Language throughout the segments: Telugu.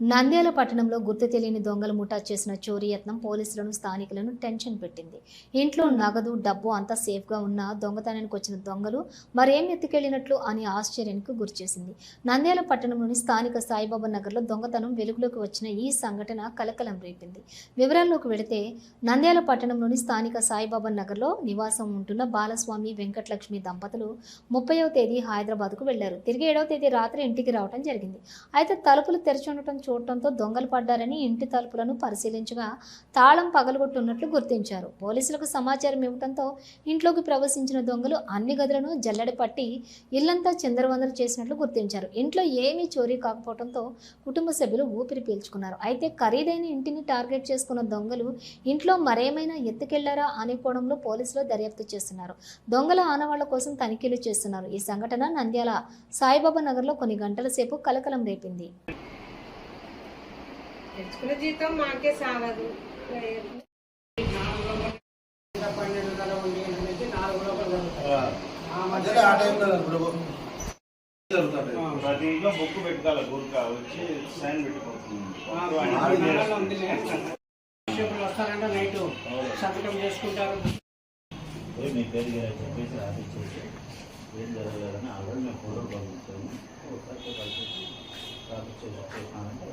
నంద్యాల పట్టణంలో గుర్తు తెలియని దొంగలు ముఠా చేసిన చోరీ యత్నం పోలీసులను స్థానికులను టెన్షన్ పెట్టింది. ఇంట్లో నగదు డబ్బు అంతా సేఫ్గా ఉన్న దొంగతనానికి వచ్చిన దొంగలు మరేం ఎత్తుకెళ్ళినట్లు అని ఆశ్చర్యానికి గురిచేసింది నంద్యాల పట్టణంలోని స్థానిక సాయిబాబా నగర్లో దొంగతనం వెలుగులోకి వచ్చిన ఈ సంఘటన కలకలం రేపింది. వివరాల్లోకి వెళితే నంద్యాల పట్టణంలోని స్థానిక సాయిబాబా నగర్లో నివాసం ఉంటున్న బాలస్వామి వెంకటలక్ష్మి దంపతులు ముప్పైవ తేదీ హైదరాబాద్కు వెళ్ళారు. తిరిగి ఏడవ తేదీ రాత్రి ఇంటికి రావడం జరిగింది. అయితే తలుపులు తెరచుండటం చూడటంతో దొంగలు పడ్డారని ఇంటి తలుపులను పరిశీలించగా తాళం పగలగొట్టున్నట్లు గుర్తించారు. పోలీసులకు సమాచారం ఇవ్వడంతో ఇంట్లోకి ప్రవేశించిన దొంగలు అన్ని గదులను జల్లడి పట్టి ఇల్లంతా చిందరవందర చేసినట్లు గుర్తించారు. ఇంట్లో ఏమీ చోరీ కాకపోవడంతో కుటుంబ సభ్యులు ఊపిరి పీల్చుకున్నారు. అయితే ఖరీదైన ఇంటిని టార్గెట్ చేసుకున్న దొంగలు ఇంట్లో మరేమైనా ఎత్తుకెళ్ళారా అనుకోవడంలో పోలీసులు దర్యాప్తు చేస్తున్నారు. దొంగల ఆనవాళ్ళ కోసం తనిఖీలు చేస్తున్నారు. ఈ సంఘటన నంద్యాల సాయిబాబా నగర్లో కొన్ని గంటల సేపు కలకలం రేపింది. తెచ్చుకున్న జీతం మాకే సాగదు ప్రతి ఇంట్లో బుక్ పెట్టుకోవాలి గుర్కా వచ్చి సైన్. షిప్లు వస్తారంటే నైట్. సంతకం చేసుకుంటారు. చెప్పేసి రాసిచ్చేసి ఏం జరగలేదని ఆల్రెడీ మేము ఫోటోలు పంపించాము. ఒకసారి కలిసి చేసినామంటే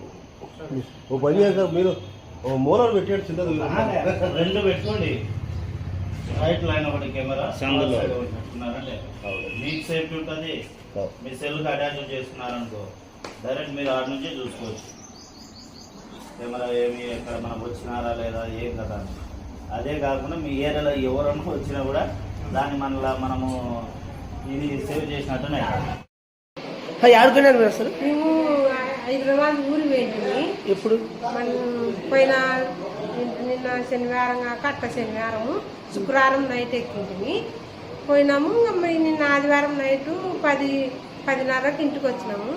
ఓ పని చేస్తారు మీరు ఓ మూలలు పెట్టాడు చిన్నది రెండు పెట్టుకోండి. రైట్ లైన్ ఒకటి కెమెరా సందులో. పెట్టుకున్నారంటే మీకు సేఫ్టీ ఉంటుంది. మీ సెల్కి అటాచ్ చేసుకున్నారనుకో డైరెక్ట్ మీరు ఆడ నుంచే చూసుకోవచ్చు. కెమెరా ఏమి ఎక్కడ మనం వచ్చినారా లేదా ఏం కదా. అదే కాకుండా మీ ఏరియాలో ఎవరన్నా వచ్చినా కూడా దాన్ని మనలా మనము ఇది సేవ్ చేసినట్టునే. ఆడుకున్నారు అసలు మేము హైదరాబాద్ ఊరు వెళ్ళి ఎప్పుడు? మనం పోయిన నిన్న శనివారం కాక అట్ట శనివారం శుక్రవారం నైట్ ఎక్కింటిమి. పోయినాము నిన్న ఆదివారం నైట్ పది పదిన్నరకు ఇంటికి వచ్చినాము.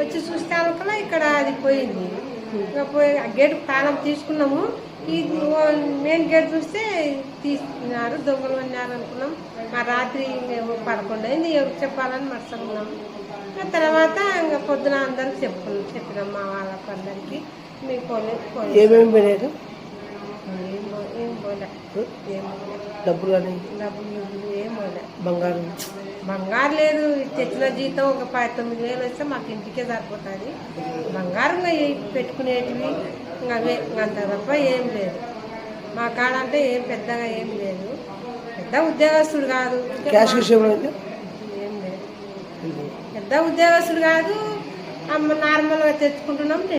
వచ్చి చూస్తే అనుకలా ఇక్కడ అది పోయింది. ఇంకా పోయి ఆ గేట్ తాళం తీసుకున్నాము. ఈ మెయిన్ గేట్ చూస్తే తీసుకున్నారు దొంగలు అన్నారు అనుకున్నాం. మా రాత్రి పదకొండు అయింది ఎవరికి చెప్పాలని మర్చుకున్నాం ఆ తర్వాత ఇంకా పొద్దున అందరికి చెప్పుకున్నాం చెప్పినాం మా వాళ్ళకి అందరికి మీకు పోలే పోలే ఏమేమి పోయినారు ఏం పో- ఏం పోలే. ఏం పోలే. డబ్బులు కానీ? డబ్బులు గిబ్బులు ఏం పోలే. బంగారం? బంగారు లేదు. తెచ్చిన జీతం ఒక పది తొమ్మిది వేలు వస్తే మాకు ఇంటికే సరిపోతుంది. బంగారం ఇంకా ఏ- పెట్టుకునేటివి? ఇంకా అవే ఇంకా అంత తప్ప ఏం లేదు. మా కాడ అంటే ఏం పెద్దగా ఏం లేదు. పెద్ద ఉద్యోగస్తుడు కాదు. క్యాష్ విషయంలో అయితే? పెద్ద ఉద్యోగస్తుడు కాదు అమ్మ నార్మల్గా తెచ్చుకుంటున్నాం